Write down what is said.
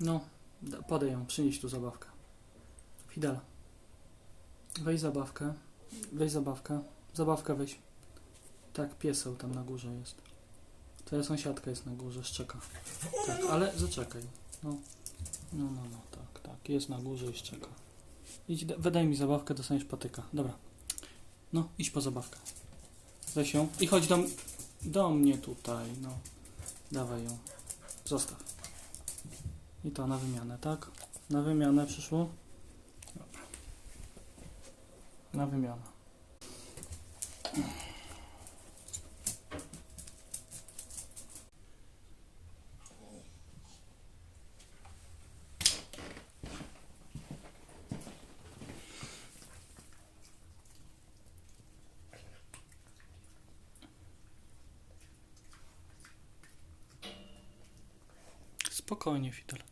No, da- podaj ją, przynieś tu zabawkę. Fidel. Weź zabawkę. Weź zabawkę. Zabawkę weź. Tak, pieseł tam na górze jest. Twoja sąsiadka jest na górze, szczeka. Tak, ale zaczekaj. No, no, no, no tak, tak. Jest na górze i szczeka. Idź, da- wydaj mi zabawkę, dostaniesz patyka. Dobra. No, idź po zabawkę. Weź ją i chodź do, do mnie tutaj, no. Dawaj ją. Zostaw. I to na wymianę, tak? Na wymianę przyszło? Na wymianę. Spokojnie, Fidel.